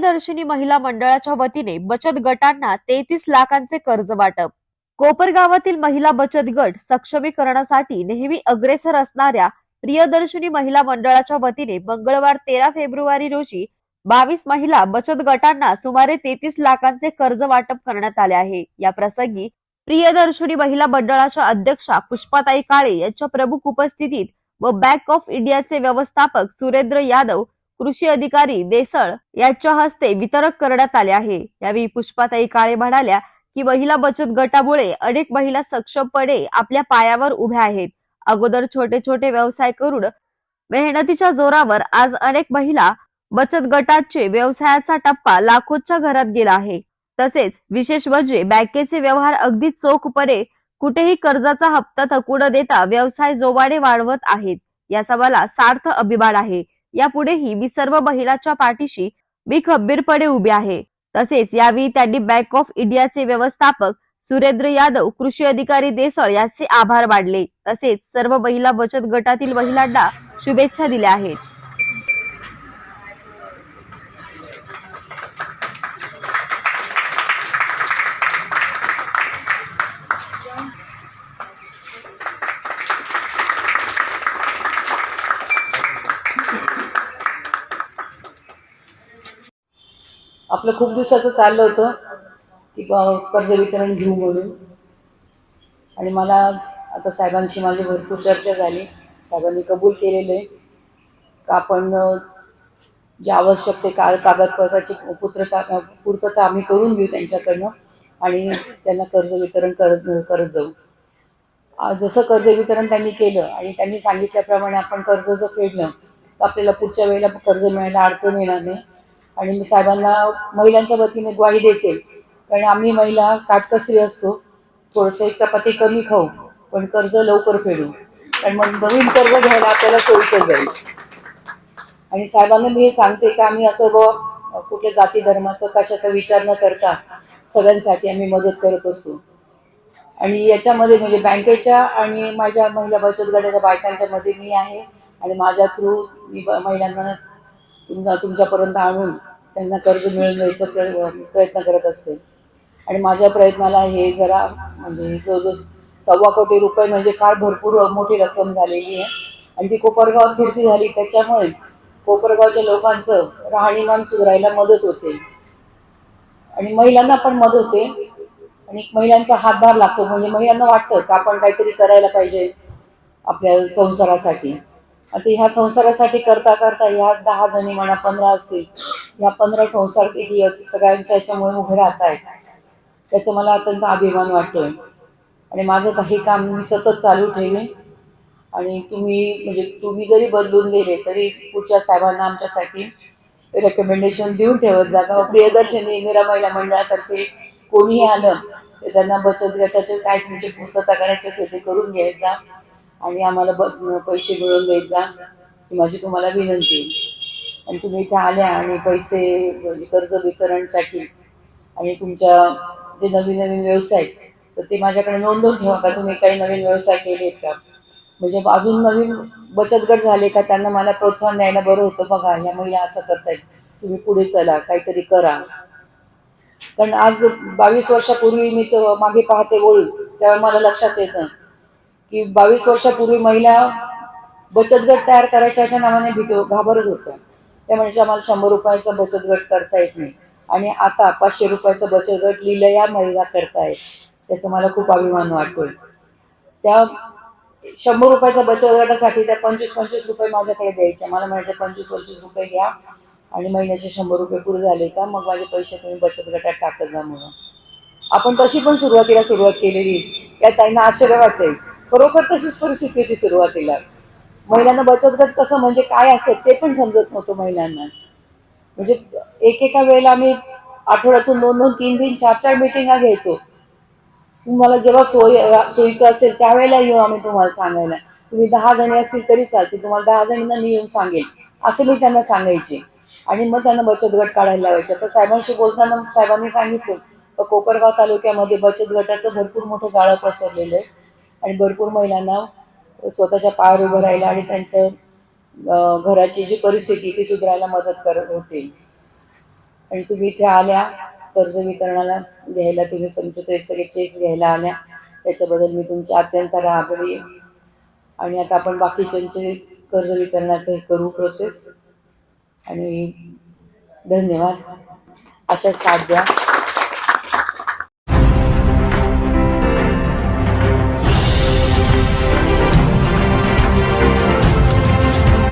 प्रियदर्शिनी महिला मंडळाच्या वतीने बचत गटांना तेहतीस लाखांचे कर्ज वाटप. कोपरगावातील महिला बचत गट सक्षमीकरणासाठी नेहमी अग्रेसर असणाऱ्या प्रियदर्शिनी महिला मंडळाच्या वतीने मंगळवार तेरा फेब्रुवारी रोजी बावीस महिला बचत गटांना सुमारे तेहतीस लाखांचे कर्ज वाटप करण्यात आले आहे. या प्रसंगी प्रियदर्शिनी महिला मंडळाच्या अध्यक्षा पुष्पाताई काळे यांच्या प्रमुख उपस्थितीत व बँक ऑफ इंडियाचे व्यवस्थापक सुरेंद्र यादव कृषी अधिकारी देसळ यांच्या हस्ते वितरक करण्यात आले आहे. यावेळी पुष्पाताई काळे म्हणाल्या की महिला बचत गटामुळे अनेक महिला सक्षमपणे आपल्या पायावर उभ्या आहेत. अगोदर छोटे छोटे व्यवसाय करून मेहनतीच्या जोरावर आज अनेक महिला बचत गटाचे व्यवसायाचा टप्पा लाखोच्या घरात गेला आहे. तसेच विशेष म्हणजे बँकेचे व्यवहार अगदी चोखपणे कुठेही कर्जाचा हप्ता थकू न देता व्यवसाय जोमाने वाढवत आहेत. याचा मला सार्थ अभिमान आहे. यापुढेही मी सर्व महिलांच्या पाठीशी मी खंबीरपणे उभी आहे. तसेच यावेळी त्यांनी बँक ऑफ इंडियाचे व्यवस्थापक सुरेंद्र यादव कृषी अधिकारी देसळ यांचे आभार मानले. तसेच सर्व महिला बचत गटातील महिलांना शुभेच्छा दिल्या आहेत. आपलं खूप दिवसाचं चाललं होतं की ब- कर्ज वितरण घेऊ म्हणून. आणि मला आता साहेबांशी माझी भरपूर चर्चा झाली. साहेबांनी कबूल केलेलं आहे. का आपण जे आवश्यक ते का कागदपत्राची पुत्रता पूर्तता आम्ही करून घेऊ त्यांच्याकडनं आणि त्यांना कर्ज वितरण करत करत जाऊ. जसं कर्ज वितरण त्यांनी केलं आणि त्यांनी सांगितल्याप्रमाणे आपण कर्ज जर फेडलं तर आपल्याला पुढच्या वेळेला कर्ज मिळायला अडचण येणार नाही. आणि मी साहेबांना महिलांच्या वतीने ग्वाही देते. कारण आम्ही महिला काटकसरी असतो. थोडंसं एक चपाती कमी खाऊ पण कर्ज लवकर फेडू. कारण मग नवीन कर्ज घ्यायला आपल्याला सोयीचं जाईल. आणि साहेबांना मी हे सांगते का आम्ही असं ब कुठल्या जाती धर्माचं कशाचा विचार न करता सगळ्यांसाठी आम्ही मदत करत असतो. आणि याच्यामध्ये म्हणजे बँकेच्या आणि माझ्या महिला बचत गटाच्या बायकांच्या मध्ये मी आहे. आणि माझ्या थ्रू मी ब- महिलांना तुमच्या तुमच्यापर्यंत आणून त्यांना कर्ज मिळवून द्यायचा प्र प्रयत्न करत असते. आणि माझ्या प्रयत्नाला हे जरा म्हणजे जवळजवळ सव्वा कोटी रुपये म्हणजे फार भरपूर मोठी रक्कम झालेली आहे. आणि ती कोपरगावात फिरती झाली त्याच्यामुळे कोपरगावच्या लोकांचं राहणीमान सुधारायला मदत होते. आणि महिलांना पण मदत होते. आणि महिलांचा हातभार लागतो म्हणजे महिलांना वाटतं का आपण काहीतरी करायला पाहिजे आपल्या संसारासाठी. आता ह्या संसारासाठी करता करता ह्या दहा जणी म्हणा पंधरा असतील ह्या पंधरा संसार किती सगळ्यांच्या ह्याच्यामुळे उभे राहत आहेत. त्याचा मला अत्यंत अभिमान वाटतोय. आणि माझं काही काम मी सतत चालू ठेवेन. आणि तुम्ही म्हणजे तुम्ही जरी बदलून गेले तरी पुढच्या साहेबांना आमच्यासाठी रेकमेंडेशन देऊन ठेवत जा. का प्रियदर्शनी इंदिरा महिला मंडळातर्फे कोणीही आलं तर त्यांना बचत गटाचे काय तुमची पूर्तता करायची असेल ते करून घ्यायचा जा. आणि आम्हाला ब पैसे मिळवून द्यायचा. जा ही माझी तुम्हाला विनंती. आणि तुम्ही इथे आल्या आणि पैसे म्हणजे कर्ज वितरणसाठी आणि तुमच्या जे नवीन नवीन व्यवसाय तर ते माझ्याकडे नोंदवून ठेवा का? तुम्ही काही नवीन व्यवसाय केलेत का? म्हणजे अजून नवीन बचत गट झाले का? त्यांना मला प्रोत्साहन द्यायला बरं होतं. बघा ह्या महिला असं करतायत. तुम्ही पुढे चला काहीतरी करा. कारण आज बावीस वर्षापूर्वी मी तर मागे पाहते बोल तेव्हा मला लक्षात येतं. की बावीस वर्षापूर्वी महिला बचत गट तयार करायच्या अशा नावाने भीती घाबरत होत्या. त्या म्हणजे आम्हाला शंभर रुपयाचा बचत गट करता येत नाही. आणि आता पाचशे रुपयाचा बचत गट लिहिलं महिला करतायत त्याचा मला खूप अभिमान वाटतोय. त्या शंभर रुपयाच्या बचत गटासाठी त्या पंचवीस पंचवीस रुपये माझ्याकडे द्यायच्या मला म्हणायचे पंचवीस पंचवीस रुपये घ्या आणि महिन्याचे शंभर रुपये पुरे झाले का? मग माझे पैसे तुम्ही बचत गटात टाकत जा म्हणून. आपण तशी पण सुरुवातीला सुरुवात केलेली. या ताईंना आश्चर्य वाटते खरोखर तशीच परिस्थिती होती सुरुवातीला. महिलांना बचत गट कसं म्हणजे काय असेल ते पण समजत नव्हतं महिलांना. म्हणजे एकेका वेळेला आम्ही आठवड्यातून दोन दोन तीन तीन चार चार मिटिंगा घ्यायचो. तुम्हाला जेव्हा सोयी सोयीचं असेल त्यावेळेला येऊ आम्ही तुम्हाला सांगायला. तुम्ही दहा जणी असतील तरी चालते तुम्हाला दहा जणींना मी येऊन सांगेन असं मी त्यांना सांगायचे. आणि मग त्यांना बचत गट काढायला लावायचे. तर साहेबांशी बोलताना साहेबांनी सांगितलं तर कोपरगाव तालुक्यामध्ये बचत गटाचं भरपूर मोठं जाळं पसरलेलं आहे. आणि भरपूर महिलांना स्वतःच्या पायावर उभं राहायला आणि त्यांचं घराची जी परिस्थिती ती सुधारायला मदत करत होते. आणि तुम्ही इथे आल्या कर्ज वितरणाला घ्यायला तुम्ही समजत ते सगळे चेक्स घ्यायला आल्या. त्याच्याबद्दल मी तुमच्या अत्यंत आभारी आणि आता आपण बाकीच्यांचे कर्ज वितरणाचं हे करू प्रोसेस आणि धन्यवाद. अशा साथ द्या